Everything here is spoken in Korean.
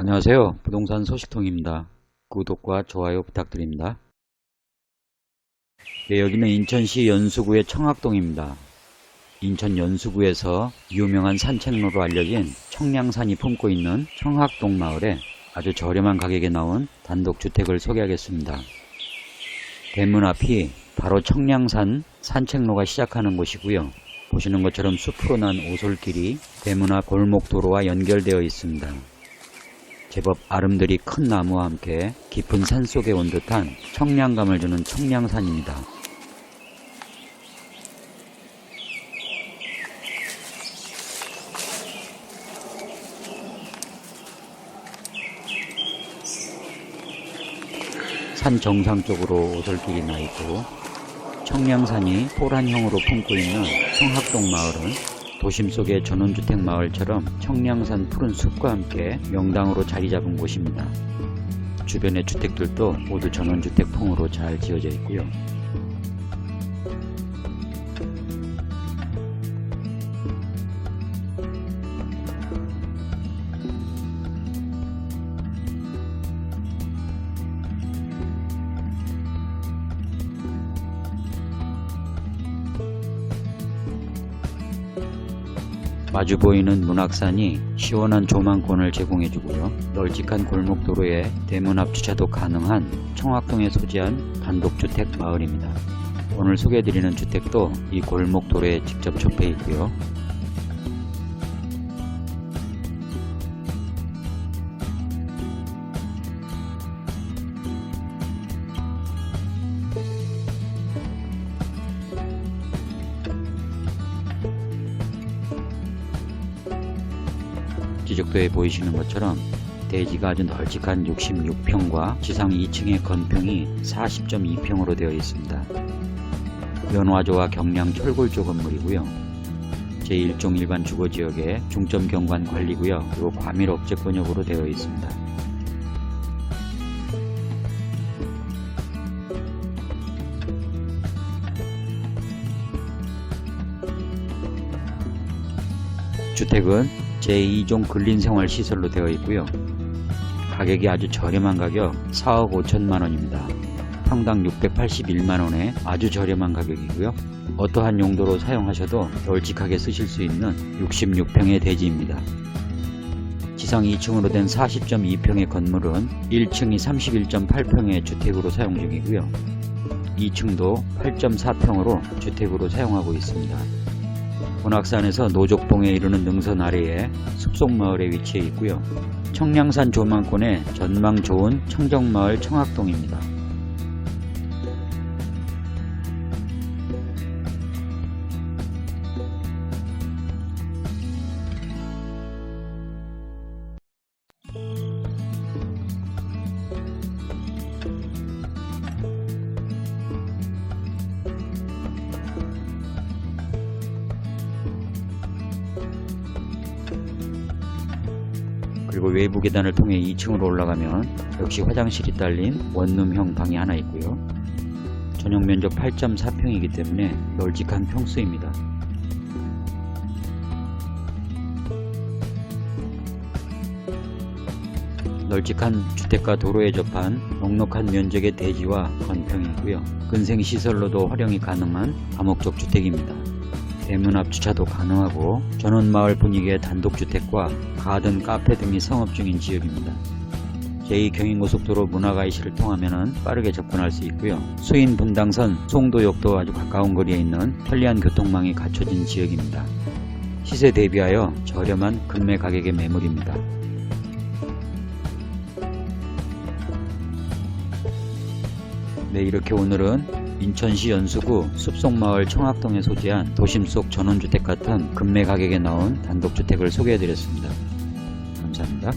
안녕하세요. 부동산 소식통입니다. 구독과 좋아요 부탁드립니다. 네, 여기는 인천시 연수구의 청학동입니다. 인천 연수구에서 유명한 산책로로 알려진 청량산이 품고 있는 청학동 마을에 아주 저렴한 가격에 나온 단독주택을 소개하겠습니다. 대문 앞이 바로 청량산 산책로가 시작하는 곳이고요. 보시는 것처럼 숲으로 난 오솔길이 대문 앞 골목도로와 연결되어 있습니다. 제법 아름드리 큰 나무와 함께 깊은 산 속에 온 듯한 청량감을 주는 청량산입니다. 산 정상 쪽으로 오솔길이 나 있고 청량산이 포란형으로 품고 있는 청학동 마을은 도심 속의 전원주택 마을처럼 청량산 푸른 숲과 함께 명당으로 자리 잡은 곳입니다. 주변의 주택들도 모두 전원주택 풍으로 잘 지어져 있고요. 마주 보이는 문학산이 시원한 조망권을 제공해주고요. 널찍한 골목도로에 대문 앞 주차도 가능한 청학동에 소재한 단독주택 마을입니다. 오늘 소개해드리는 주택도 이 골목도로에 직접 접해 있고요. 지적도에 보이시는 것처럼 대지가 아주 널찍한 66평과 지상 2층의 건평이 40.2평으로 되어 있습니다. 연화조와 경량 철골조 건물이고요. 제1종 일반 주거지역의 중점 경관 관리구역 그리고 과밀 억제 권역으로 되어 있습니다. 주택은 제2종 근린생활시설로 되어 있고요. 가격이 아주 저렴한 가격 4억 5천만 원입니다. 평당 681만 원에 아주 저렴한 가격이고요. 어떠한 용도로 사용하셔도 널찍하게 쓰실 수 있는 66평의 대지입니다. 지상 2층으로 된 40.2평의 건물은 1층이 31.8평의 주택으로 사용 중이고요. 2층도 8.4평으로 주택으로 사용하고 있습니다. 문학산에서 노족봉에 이르는 능선 아래에 숲속마을에 위치해 있고요. 청량산 조망권에 전망 좋은 청정마을 청학동입니다. 그리고 외부 계단을 통해 2층으로 올라가면 역시 화장실이 딸린 원룸형 방이 하나 있고요. 전용 면적 8.4평이기 때문에 널찍한 평수입니다. 널찍한 주택과 도로에 접한 넉넉한 면적의 대지와 건평이고요. 근생시설로도 활용이 가능한 다목적 주택입니다. 대문 앞 주차도 가능하고 전원마을 분위기의 단독주택과 가든 카페 등이 성업 중인 지역입니다. 제2경인고속도로 문화가이시를 통하면 빠르게 접근할 수 있고요. 수인 분당선 송도역도 아주 가까운 거리에 있는 편리한 교통망이 갖춰진 지역입니다. 시세 대비하여 저렴한 금매 가격의 매물입니다. 네, 이렇게 오늘은 인천시 연수구 숲속마을 청학동에 소재한 도심 속 전원주택 같은 금매 가격에 나온 단독주택을 소개해드렸습니다. 감사합니다.